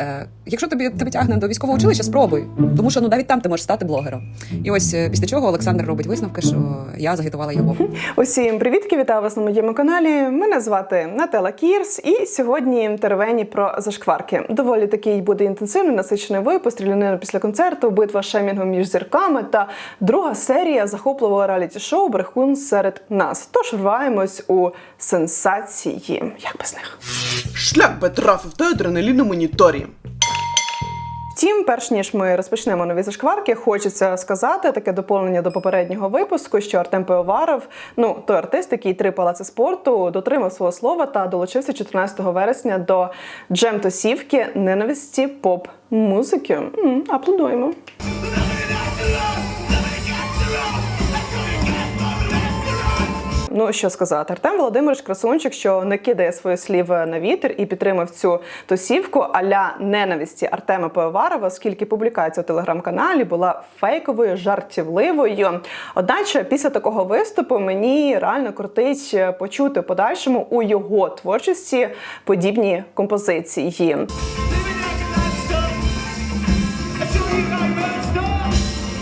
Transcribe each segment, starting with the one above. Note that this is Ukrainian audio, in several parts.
Е, якщо тобі тебе тягне до військового училища, спробуй. Тому що ну навіть там ти можеш стати блогером. І ось е, після чого Олександр робить висновки, що я загітувала його. Усім привітки, вітаю вас на моєму каналі. Мене звати Нателла Кірс, і сьогодні теревені про зашкварки. Доволі такий буде інтенсивний, насичений випуск, стрілянина після концерту, битва шемінгу між зірками та друга серія захопливого реаліті-шоу Брехун серед нас. Тож вриваємось у сенсації. Як без них? Шлях би трафив той адреналін на моніторі. Втім, перш ніж ми розпочнемо нові зашкварки, хочеться сказати таке доповнення до попереднього випуску, що Артем Пивоваров, ну той артист, який три палаци спорту, дотримав свого слова та долучився 14 вересня до джем-тосівки ненависті поп музики. М, Аплодуємо. Ну що сказати, Артем Володимирович Красунчик, що не кидає своє слів на вітер і підтримав цю тосівку аля ненависті Артема Пивоварова, оскільки публікація у телеграм-каналі була фейковою, жартівливою. Одначе, після такого виступу мені реально крутить почути подальшому у його творчості подібні композиції.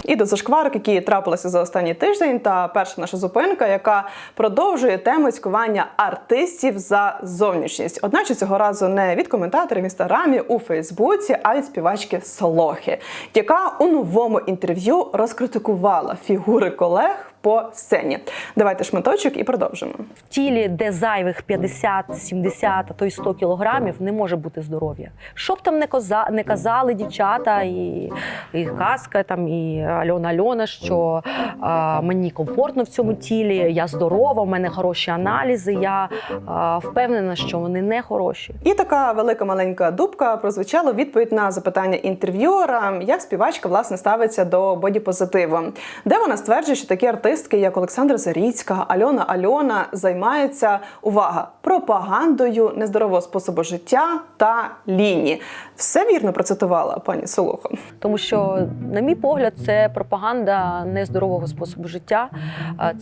І до зашкварок, які трапилися за останній тиждень, та перша наша зупинка, яка продовжує тему цькування артистів за зовнішність. Одначе цього разу не від коментаторів в інстаграмі у Фейсбуці, а від співачки Солохи, яка у новому інтерв'ю розкритикувала фігури колег по сцені. Давайте шматочок і продовжимо. в тілі, де зайвих 50, 70, а то й 100 кілограмів, не може бути здоров'я. Що б там не, коза, не казали дівчата, і, і казка, там, і Альона Альона, що а, мені комфортно в цьому тілі, я здорова, в мене хороші аналізи. Я а, впевнена, що вони не хороші. І така велика маленька дубка прозвучала відповідь на запитання інтерв'юера, як співачка власне ставиться до бодіпозитиву, де вона стверджує, що такі артистки, як Олександра Заріцька, Альона Альона, займаються увага пропагандою нездорового способу життя та лінії. Все вірно процитувала пані Солохо. Тому що, на мій погляд, це пропаганда нездорового способу життя,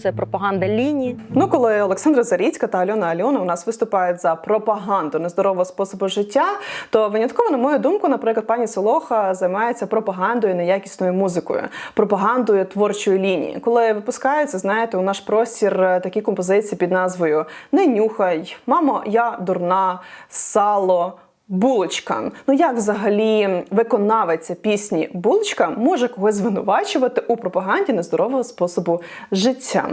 це пропаганда лінії. Ну, коли Олександра Заріцька та Альона Альона у нас виступають за пропаганду нездорового способу життя, то винятково, на мою думку, наприклад, пані Солоха займається пропагандою неякісною музикою, пропагандою творчої лінії. Коли випускаються, знаєте, у наш простір е, такі композиції під назвою Не нюхай, мамо, я дурна, сало. Булочка. Ну як взагалі виконавиця пісні Булочка може когось звинувачувати у пропаганді нездорового способу життя?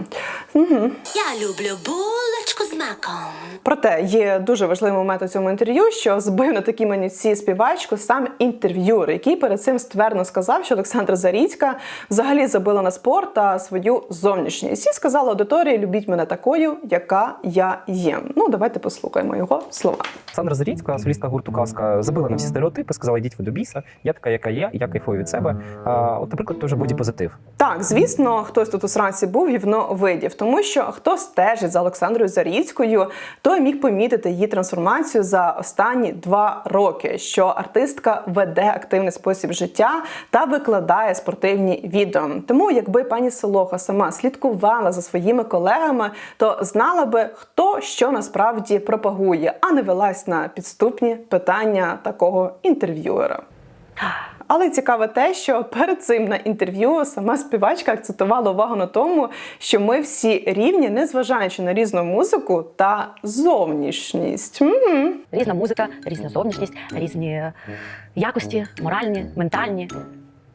Угу. Я люблю булочку з маком. Проте є дуже важливий момент у цьому інтерв'ю, що збив на такі манівці співачку сам інтерв'юер, який перед цим ствердно сказав, що Олександра Заріцька взагалі забила на спорт та свою зовнішність і сказала аудиторії: любіть мене такою, яка я є. Ну давайте послухаємо його слова. Олександра Заріцька, солістка гурту Казка, забила на всі стереотипи, сказала, йдіть ви до біса, я така, яка є, я кайфую від себе. А, от, наприклад, теж бодіпозитив. Так, звісно, хтось тут у сранці був гівно видів, тому що хто стежить за Олександрою Заріцькою, той міг помітити її трансформацію за останні два роки, що артистка веде активний спосіб життя та викладає спортивні відео. Тому, якби пані Солоха сама слідкувала за своїми колегами, то знала би, хто що насправді пропагує, а не велась на підступні питання такого інтерв'юера. Але цікаве те, що перед цим на інтерв'ю сама співачка акцентувала увагу на тому, що ми всі рівні, незважаючи на різну музику та зовнішність. М. Різна музика, різна зовнішність, різні якості, моральні, ментальні.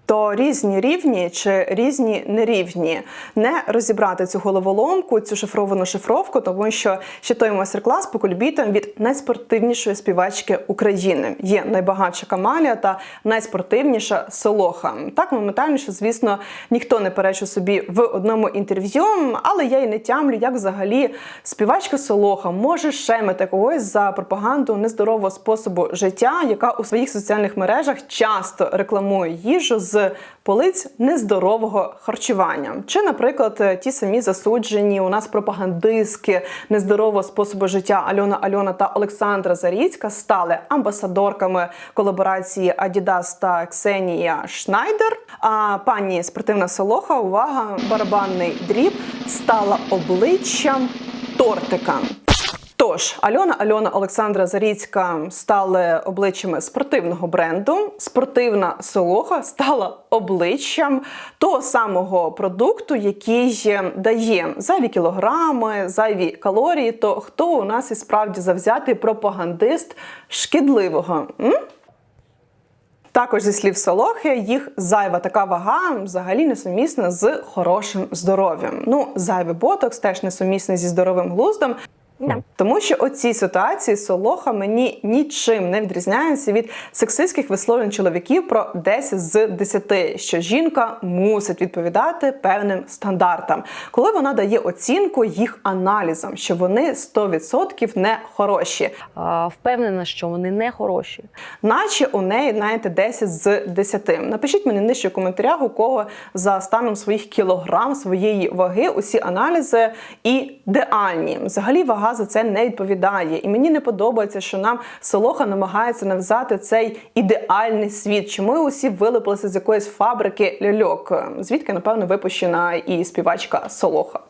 То різні рівні чи різні нерівні. Не розібрати цю головоломку, цю шифровану шифровку, тому що ще той майстер-клас по кульбітам від найспортивнішої співачки України. Є найбагатша Камалія та найспортивніша Солоха. Так моментальніше, звісно, ніхто не перечив собі в одному інтерв'ю, але я й не тямлю, як взагалі співачка Солоха може шемити когось за пропаганду нездорового способу життя, яка у своїх соціальних мережах часто рекламує їжу з полиць нездорового харчування. Чи, наприклад, ті самі засуджені у нас пропагандистки нездорового способу життя Альона Альона та Олександра Заріцька стали амбасадорками колаборації Adidas та Ксенія Шнайдер. А пані спортивна Солоха, увага, барабанний дріб стала обличчям тортика. Тож Альона Альона Олександра Заріцька стали обличчями спортивного бренду. Спортивна солоха стала обличчям того самого продукту, який дає зайві кілограми, зайві калорії. То хто у нас і справді завзятий пропагандист шкідливого? М? Також зі слів Солохи, їх зайва така вага взагалі несумісна з хорошим здоров'ям. Ну, зайвий ботокс теж несумісний зі здоровим глуздом. Да. Тому що оці ситуації Солоха мені нічим не відрізняються від сексистських висловлень чоловіків про 10 з 10, що жінка мусить відповідати певним стандартам, коли вона дає оцінку їх аналізам, що вони 100% не хороші. А, Впевнена, що вони не хороші. Наче у неї, знаєте, 10 з 10. Напишіть мені нижче в коментарях, у кого за станом своїх кілограм своєї ваги усі аналізи ідеальні. Взагалі вага за це не відповідає. І мені не подобається, що нам Солоха намагається навзати цей ідеальний світ. Чи ми усі вилипилися з якоїсь фабрики ляльок, звідки, напевно, випущена і співачка Солоха.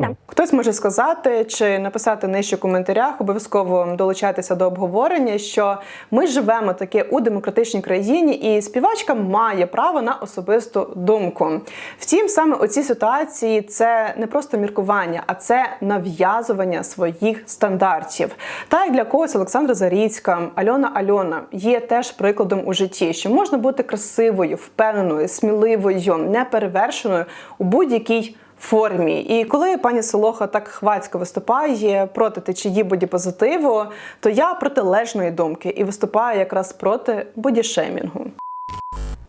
Да. Хтось може сказати чи написати нижче в коментарях, обов'язково долучайтеся до обговорення, що ми живемо таке у демократичній країні, і співачка має право на особисту думку. Втім, саме у цій ситуації це не просто міркування, а це нав'язування своїх стандартів. Та як для когось Олександра Заріцька, Альона Альона є теж прикладом у житті, що можна бути красивою, впевненою, сміливою, неперевершеною у будь-якій формі. І коли пані Солоха так хвацько виступає проти течії бодіпозитиву, то я протилежної думки і виступаю якраз проти бодішемінгу.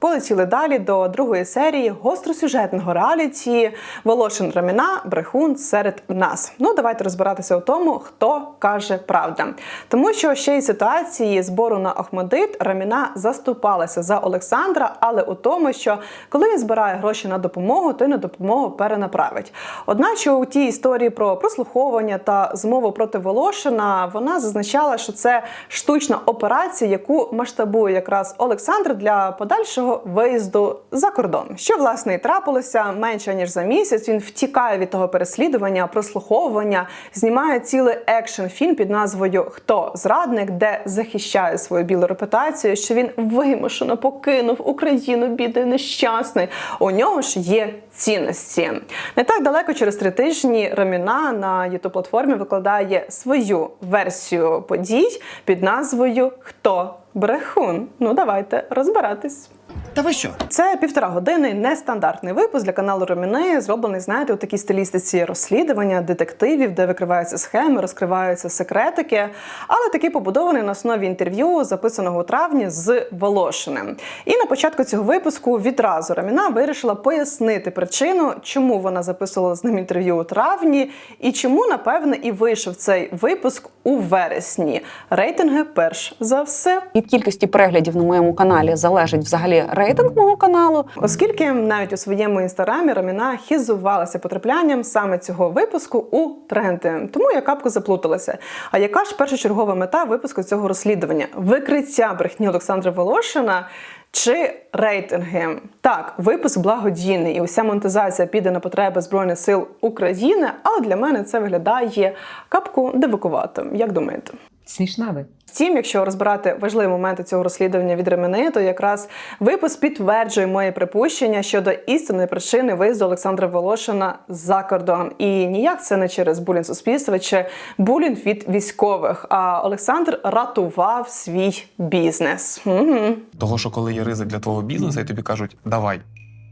Полетіли далі до другої серії гостросюжетного реаліті Волошин Раміна Брехун серед нас. Ну давайте розбиратися у тому, хто каже правда. Тому що ще й ситуації збору на Охмадит Раміна заступалася за Олександра, але у тому, що коли він збирає гроші на допомогу, то й на допомогу перенаправить. Одначе у тій історії про прослуховування та змову проти Волошина вона зазначала, що це штучна операція, яку масштабує якраз Олександр для подальшого виїзду за кордон. Що власне і трапилося менше ніж за місяць. Він втікає від того переслідування, прослуховування, знімає цілий екшн фільм під назвою Хто зрадник, де захищає свою білу репутацію, що він вимушено покинув Україну, бідний нещасний. У нього ж є цінності. Не так далеко через три тижні Раміна на youtube платформі викладає свою версію подій під назвою Хто брехун. Ну давайте розбиратись. Та ви що? Це півтора години нестандартний випуск для каналу Роміни, зроблений, знаєте, у такій стилістиці розслідування, детективів, де викриваються схеми, розкриваються секретики, але такий побудований на основі інтерв'ю, записаного у травні з Волошиним. І на початку цього випуску відразу Раміна вирішила пояснити причину, чому вона записувала з ним інтерв'ю у травні, і чому, напевне, і вийшов цей випуск у вересні. Рейтинги перш за все. Від кількості переглядів на моєму каналі залежить взагалі рейтинг мого каналу. Оскільки навіть у своєму інстаграмі Раміна хізувалася потраплянням саме цього випуску у тренди, тому я капку заплуталася. А яка ж першочергова мета випуску цього розслідування? Викриття брехні Олександра Волошина. Чи рейтинги так, випуск благодійний і уся монетизація піде на потреби збройних сил України, але для мене це виглядає капку дивакувато. Як думаєте? Смішна ви. Втім, якщо розбирати важливі моменти цього розслідування від Ремени, то якраз випуск підтверджує моє припущення щодо істинної причини виїзду Олександра Волошина за кордон. І ніяк це не через булінг суспільства чи булінг від військових. А Олександр ратував свій бізнес. Угу. Того, що коли є ризик для твого бізнесу, і тобі кажуть, давай.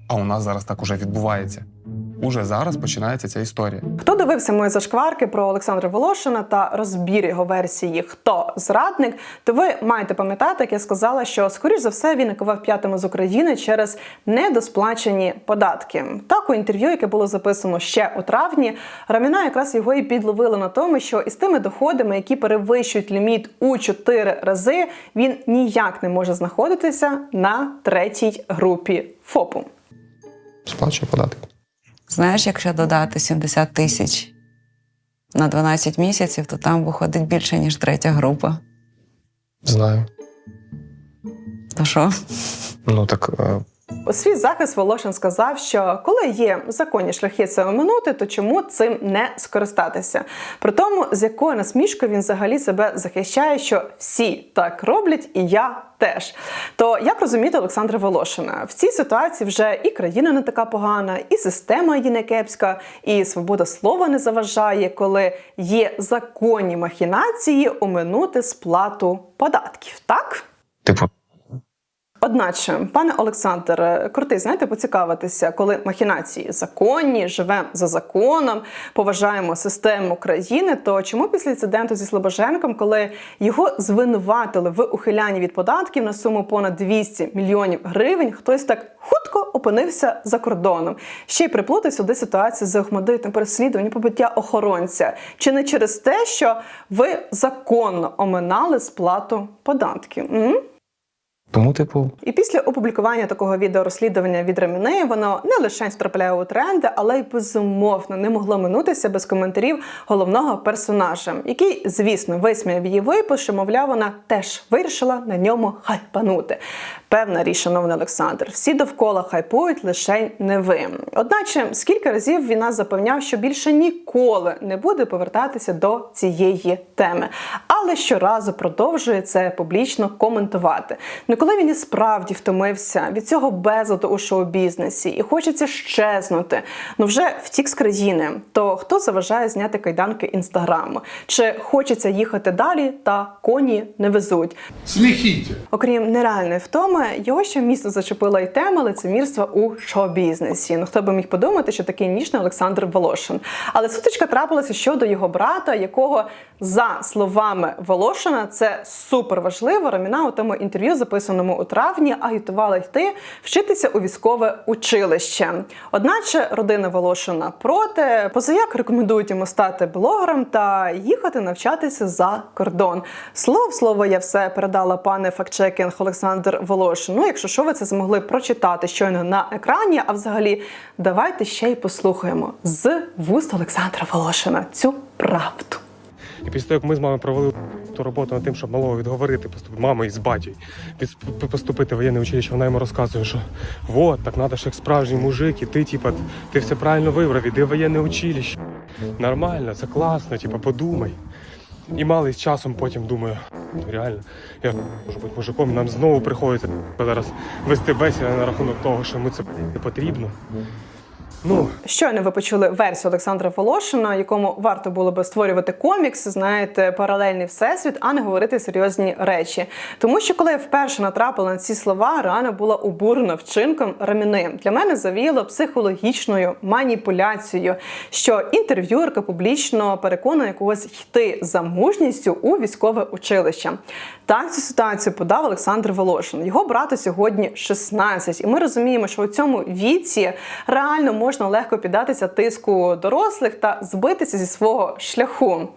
А у нас зараз так уже відбувається. Уже зараз починається ця історія. Хто дивився мої зашкварки про Олександра Волошина та розбір його версії Хто зрадник, то ви маєте пам'ятати, як я сказала, що скоріш за все він накував п'ятими з України через недосплачені податки. Так у інтерв'ю, яке було записано ще у травні, Раміна якраз його і підловила на тому, що із тими доходами, які перевищують ліміт у 4 рази, він ніяк не може знаходитися на третій групі ФОПу. Сплачує податки. Знаєш, якщо додати 70 тисяч на 12 місяців, то там виходить більше, ніж третя група. Знаю. То що? Ну так е, У свій захист Волошин сказав, що коли є законні шляхи це оминути, то чому цим не скористатися? При тому, з якою насмішкою він взагалі себе захищає, що всі так роблять, і я теж. То як розуміти Олександра Волошина? В цій ситуації вже і країна не така погана, і система її не кепська, і свобода слова не заважає, коли є законні махінації оминути сплату податків. Так? Типу, Одначе, пане Олександр, крутий, знаєте, поцікавитися, коли махінації законні, живемо за законом, поважаємо систему країни. То чому після інциденту зі Слобоженком, коли його звинуватили в ухилянні від податків на суму понад 200 мільйонів гривень, хтось так хутко опинився за кордоном? Ще й приплутав сюди ситуацію з Охмадитом переслідування побиття охоронця. Чи не через те, що ви законно оминали сплату податків? М? Тому, типу, І після опублікування такого відеорозслідування від Ремінеї воно не лише втрапляє у тренди, але й безумовно не могло минутися без коментарів головного персонажа, який, звісно, висміяв її випуск, що, мовляв, вона теж вирішила на ньому хайпанути. Певна річ, шановний Олександр, всі довкола хайпують, лише не ви. Одначе, скільки разів він нас запевняв, що більше ніколи не буде повертатися до цієї теми, але щоразу продовжує це публічно коментувати. Ну коли він і справді втомився від цього безладу у шоу-бізнесі і хочеться щезнути, ну вже втік з країни, то хто заважає зняти кайданки інстаграму? Чи хочеться їхати далі, та коні не везуть? Смехите. Окрім нереальної втоми, його ще міцно зачепила й тема лицемірства у шоу-бізнесі. Ну хто би міг подумати, що такий ніжний Олександр Волошин. Але сутичка трапилася щодо його брата, якого за словами Волошина, це супер важливо. Раміна у тому інтерв'ю, записаному у травні, агітувала йти вчитися у військове училище. Одначе родина Волошина проти позаяк рекомендують йому стати блогером та їхати навчатися за кордон. Слово в слово я все передала пане фактчекінг Олександр Волошин. Ну, якщо що, ви це змогли прочитати щойно на екрані. А взагалі, давайте ще й послухаємо з вуст Олександра Волошина цю правду. І після того, як ми з мамою провели ту роботу над тим, щоб малого відговорити, поступити мами із батьком, від- поступити в воєнне училище, вона йому розказує, що вот, так треба ж як справжній мужик, і ти, типа, ти все правильно вибрав, іди в воєнне училище. Нормально, це класно, типа, подумай. І малий з часом потім думаю, реально, я можу бути мужиком, нам знову приходиться зараз вести бесіди на рахунок того, що ми це не потрібно. Ну, Щойно ви почули версію Олександра Волошина, якому варто було би створювати комікс, знаєте, паралельний всесвіт, а не говорити серйозні речі. Тому що коли я вперше натрапила на ці слова, реально була обурена вчинком Раміни. Для мене завіяло психологічною маніпуляцією, що інтерв'юерка публічно переконує когось йти за мужністю у військове училище. Так цю ситуацію подав Олександр Волошин. Його брату сьогодні 16. І ми розуміємо, що у цьому віці реально можна легко піддатися тиску дорослих та збитися зі свого шляху.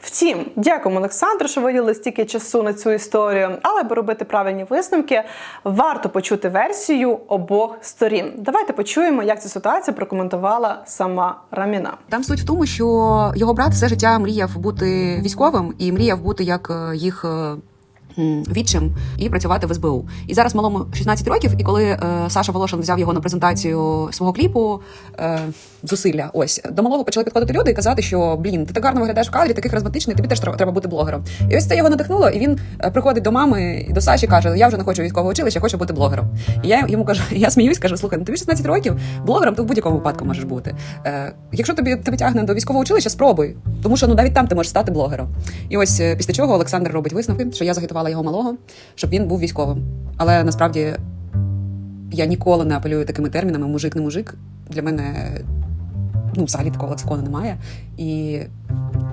Втім, дякуємо Олександру, що виділили стільки часу на цю історію. Але аби робити правильні висновки, варто почути версію обох сторін. Давайте почуємо, як цю ситуацію прокоментувала сама Раміна. Там суть в тому, що його брат все життя мріяв бути військовим і мріяв бути як е, їх. Відчим і працювати в СБУ. І зараз малому 16 років. І коли е, Саша Волошин взяв його на презентацію свого кліпу е, зусилля, ось до малого почали підходити люди і казати, що блін, ти так гарно виглядаєш в кадрі, такий харизматичний, тобі теж треба, треба бути блогером. І ось це його надихнуло, і він е, приходить до мами і до Саші, каже: Я вже не хочу військового училища, хочу бути блогером. І я йому кажу, я сміюсь, кажу, слухай, ну тобі 16 років, блогером ти в будь-якому випадку можеш бути. Е, якщо тобі тебе тягне до військового училища, спробуй, тому що ну навіть там ти можеш стати блогером. І ось е, після чого Олександр робить висновки, що я загітувала його малого, щоб він був військовим. Але насправді я ніколи не апелюю такими термінами мужик не мужик. Для мене ну, взагалі такого лексикону немає. І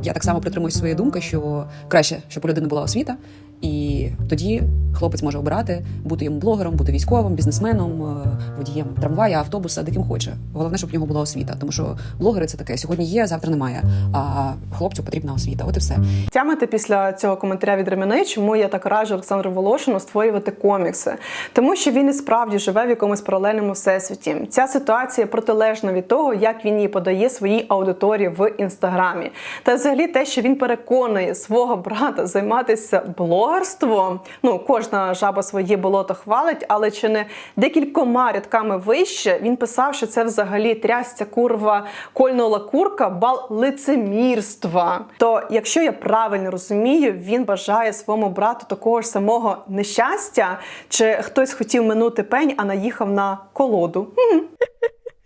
я так само притримуюсь своєї думки, що краще, щоб у людини була освіта, і тоді хлопець може обирати бути йому блогером, бути військовим, бізнесменом, е, водієм трамвая, автобуса, де ким хоче. Головне, щоб в нього була освіта, тому що блогери це таке сьогодні є, завтра немає. А хлопцю потрібна освіта. От і все. Тямити після цього коментаря від Ремени, чому я так раджу Олександру Волошину створювати комікси, тому що він і справді живе в якомусь паралельному всесвіті. Ця ситуація протилежна від того, як він її подає своїй аудиторії в інстаграмі. Та взагалі те, що він переконує свого брата займатися блогом. Лицемірство. Ну, кожна жаба своє болото хвалить, але чи не декількома рядками вище він писав, що це взагалі трясця курва кольнула курка, бал лицемірства. То, якщо я правильно розумію, він бажає своєму брату такого ж самого нещастя, чи хтось хотів минути пень, а наїхав на колоду.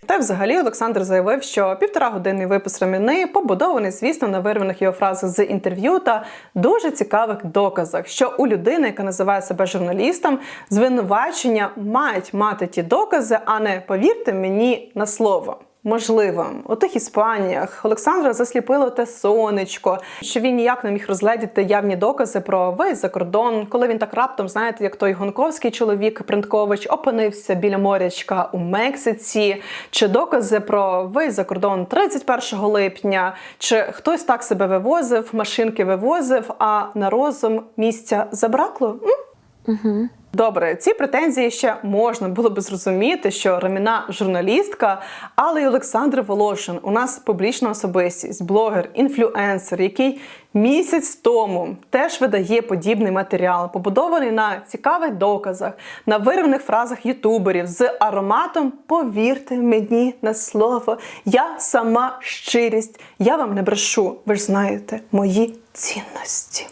Та й взагалі Олександр заявив, що півтора годинний випуск раміни побудований, звісно, на вирваних його фразах з інтерв'ю та дуже цікавих доказах, що у людини, яка називає себе журналістом, звинувачення мають мати ті докази, а не повірте мені на слово. Можливо, у тих Іспаніях Олександра засліпило те сонечко, що він ніяк не міг розгледіти явні докази про весь за кордон, коли він так раптом, знаєте, як той гонковський чоловік Принткович опинився біля морячка у Мексиці, чи докази про весь за кордон 31 липня, чи хтось так себе вивозив, машинки вивозив, а на розум місця забракло. М? Добре, ці претензії ще можна було би зрозуміти, що Раміна журналістка, але й Олександр Волошин у нас публічна особистість, блогер, інфлюенсер, який місяць тому теж видає подібний матеріал, побудований на цікавих доказах, на вирваних фразах ютуберів з ароматом. Повірте мені на слово, я сама щирість, я вам не брешу. Ви ж знаєте мої цінності.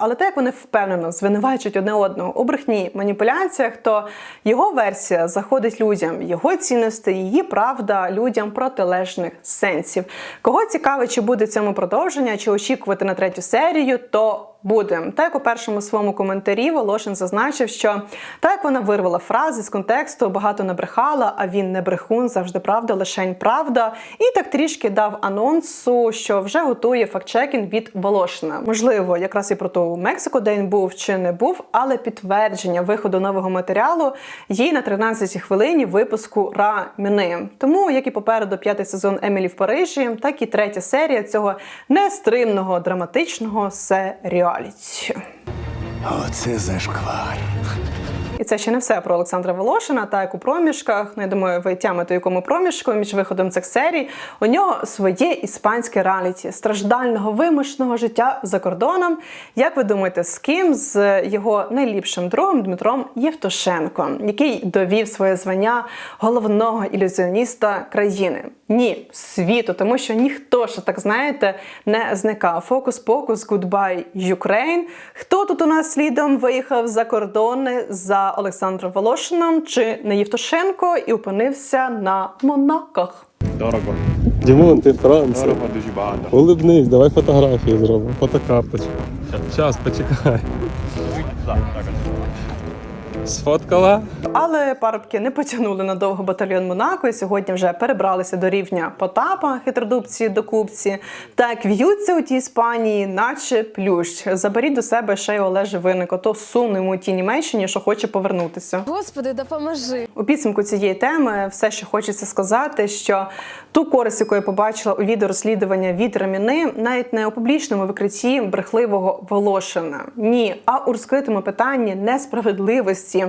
Але те, як вони впевнено звинувачують одне одного у брехні маніпуляціях, то його версія заходить людям, його цінності, її правда людям протилежних сенсів. Кого цікавить, чи буде цьому продовження, чи очікувати на третю серію, то буде. Так у першому своєму коментарі Волошин зазначив, що так вона вирвала фрази з контексту, багато набрехала, а він не брехун, завжди правда, лишень правда. І так трішки дав анонсу, що вже готує фактчекінг від Волошина. Можливо, якраз і про ту Мексику, де він був чи не був, але підтвердження виходу нового матеріалу є на 13 хвилині випуску Раміни. Тому як і попереду п'ятий сезон Емілі в Парижі, так і третя серія цього нестримного драматичного серіаліті. Оце зашквар. І це ще не все про Олександра Волошина. Так як у проміжках, ну я думаю, ви тямите, якому проміжку між виходом цих серій у нього своє іспанське реаліті страждального вимушеного життя за кордоном. Як ви думаєте, з ким з його найліпшим другом Дмитром Євтушенко, який довів своє звання головного ілюзіоніста країни? Ні, світу, тому що ніхто ж так знаєте не зникав. Фокус-покус, гудбай Ukraine. Хто тут у нас слідом виїхав за кордони за Олександром Волошином чи не Євтушенко і опинився на Монаках? Дорого. Дімон, ти Франція. Улибнись, давай фотографію зробимо. Фотокарточку. Зараз, почекай. Сфоткала? Але парубки не потягнули надовго батальйон Монако і сьогодні вже перебралися до рівня Потапа, хитродубці до купці. Так в'ються у тій Іспанії, наче плющ. Заберіть до себе ще й Олеже Виннико, то у тій Німеччині, що хоче повернутися. Господи, допоможи. У підсумку цієї теми все, що хочеться сказати, що ту користь, яку я побачила у відео розслідування від Раміни, навіть не у публічному викритті брехливого Волошина. Ні, а у розкритому питанні несправедливості,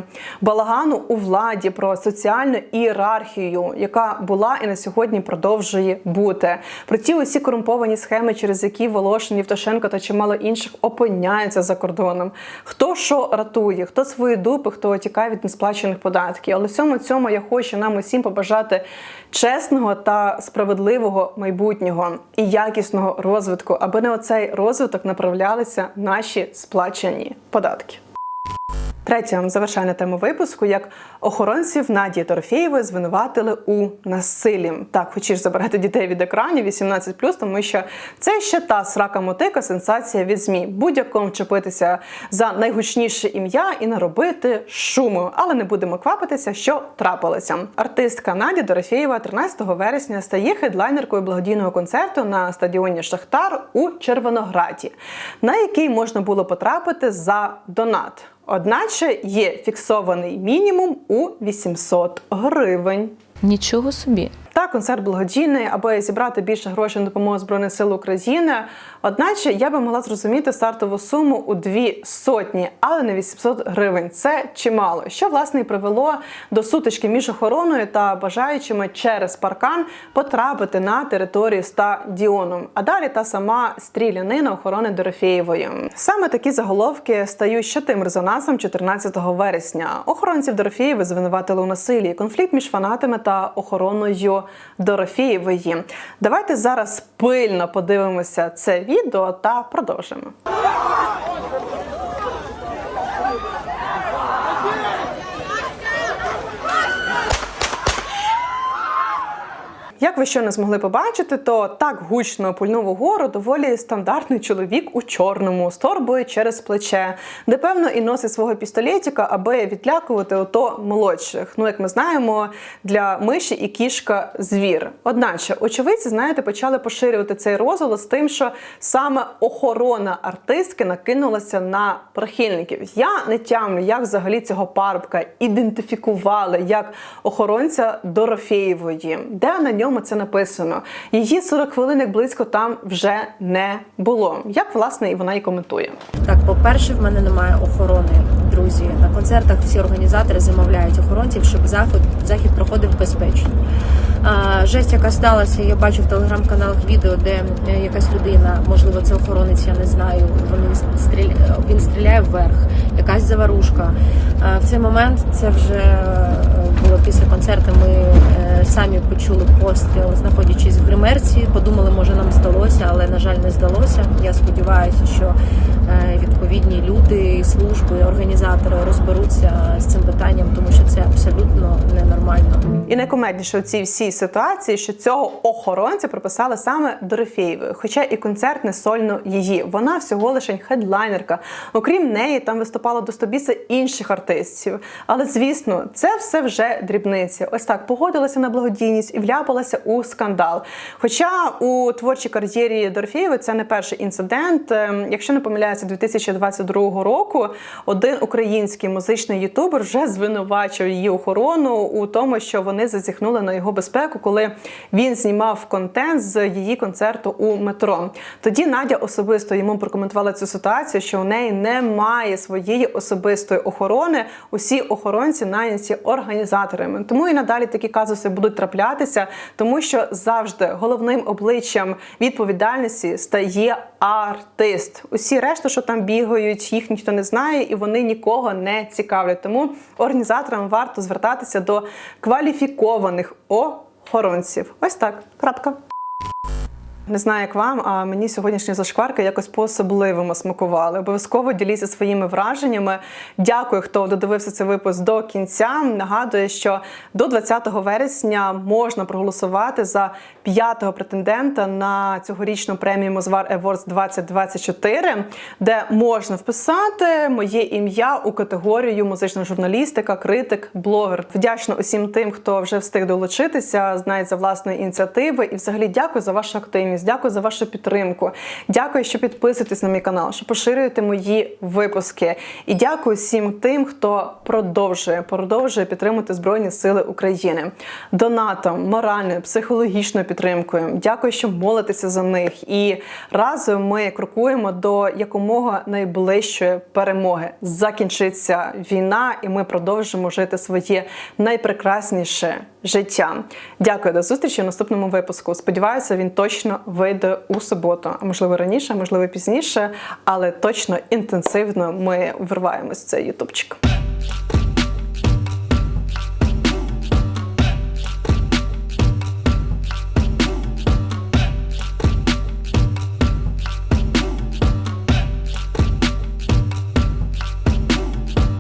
балагану у владі про соціальну ієрархію, яка була і на сьогодні продовжує бути. Про ті усі корумповані схеми, через які Волошин, Євтушенко та чимало інших опиняються за кордоном. Хто що ратує, хто свої дупи, хто тікає від несплачених податків. Але всьому цьому я хочу нам усім побажати чесного та справедливого майбутнього і якісного розвитку, аби на оцей розвиток направлялися наші сплачені податки. Третя завершальна тема випуску, як охоронців Надії Торфєєвої звинуватили у насиллі. Так, хочеш забирати дітей від екранів 18+, тому що це ще та срака мотика, сенсація від ЗМІ. Будь-якому вчепитися за найгучніше ім'я і наробити шуму. Але не будемо квапитися, що трапилося. Артистка Надя Дорофєєва 13 вересня стає хедлайнеркою благодійного концерту на стадіоні Шахтар у Червонограді, на який можна було потрапити за донат. Одначе є фіксований мінімум у 800 гривень. Нічого собі. Та концерт благодійний, аби зібрати більше грошей на допомогу Збройних сил України. Одначе я би могла зрозуміти стартову суму у дві сотні, але не 800 гривень. Це чимало, що власне і привело до сутички між охороною та бажаючими через паркан потрапити на територію стадіону. А далі та сама стрілянина охорони Дорофєєвої. Саме такі заголовки стають ще тим резонансом 14 вересня. Охоронців Дорофєєви звинуватили у насиллі. Конфлікт між фанатами та охороною Дорофєєвої. Давайте зараз пильно подивимося це відео та продовжимо. Як ви ще не змогли побачити, то так гучно пульнув угору доволі стандартний чоловік у чорному з торбою через плече, де певно і носить свого пістолетика, аби відлякувати ото молодших. Ну як ми знаємо, для миші і кішка звір. Одначе, очевидці, знаєте, почали поширювати цей розголос тим, що саме охорона артистки накинулася на прихильників. Я не тямлю, як взагалі цього парубка ідентифікували як охоронця Дорофєєвої, де на ньому це написано. Її 40 хвилин близько там вже не було. Як власне і вона і коментує. Так, по-перше, в мене немає охорони, друзі. На концертах всі організатори замовляють охоронців, щоб захід, захід проходив безпечно. А, жесть, яка сталася, я бачу в телеграм-каналах відео, де е, якась людина, можливо, це охоронець, я не знаю. Вони стріля... він стріляє вверх, якась заварушка. А, в цей момент це вже було після концерту. Ми е, самі почули постріл, знаходячись в гримерці. Подумали, може нам здалося, але на жаль, не здалося. Я сподіваюся, що е, відповідні люди, служби, організатори розберуться з цим питанням, тому що це абсолютно ненормально. І найкомедніше у цій всій ситуації, що цього охоронця приписали саме Дорофєєвою, хоча і концерт не сольно її. Вона всього лише хедлайнерка. Окрім неї, там виступало до стобіса інших артистів. Але звісно, це все вже дрібниці. Ось так погодилася на благодійність і вляпалася у скандал. Хоча у творчій кар'єрі Дорофєєвої це не перший інцидент. Ем, Якщо не помиляюся, 2022 року один український музичний ютубер вже звинувачив її охорону у тому, що вони зазіхнули на його безпеку, коли він знімав контент з її концерту у метро. Тоді Надя особисто йому прокоментувала цю ситуацію, що у неї немає своєї особистої охорони. Усі охоронці найняті організаторами. Тому і надалі такі казуси будуть траплятися, тому що завжди головним обличчям відповідальності стає артист. Усі решта, що там бігають, їх ніхто не знає, і вони нікого не цікавлять. Тому організаторам варто звертатися до кваліфікованих охоронців. Ось так. Крапка. Не знаю, як вам, а мені сьогоднішні зашкварки якось по-особливому смакували. Обов'язково діліться своїми враженнями. Дякую, хто додивився цей випуск до кінця. Нагадую, що до 20 вересня можна проголосувати за п'ятого претендента на цьогорічну премію Мозвар Awards 2024, де можна вписати моє ім'я у категорію музична журналістика, критик, блогер. Вдячна усім тим, хто вже встиг долучитися, знає за власної ініціативи. І взагалі дякую за вашу активність, дякую за вашу підтримку. Дякую, що підписуєтесь на мій канал, що поширюєте мої випуски. І дякую всім тим, хто продовжує продовжує підтримувати Збройні Сили України донатом, моральною, психологічною підтримкою. Дякую, що молитеся за них. І разом ми крокуємо до якомога найближчої перемоги. Закінчиться війна, і ми продовжимо жити своє найпрекрасніше життя. Дякую до зустрічі в наступному випуску. Сподіваюся, він точно вийде у суботу, а можливо раніше, можливо пізніше, але точно інтенсивно ми вирваємось в цей ютубчик.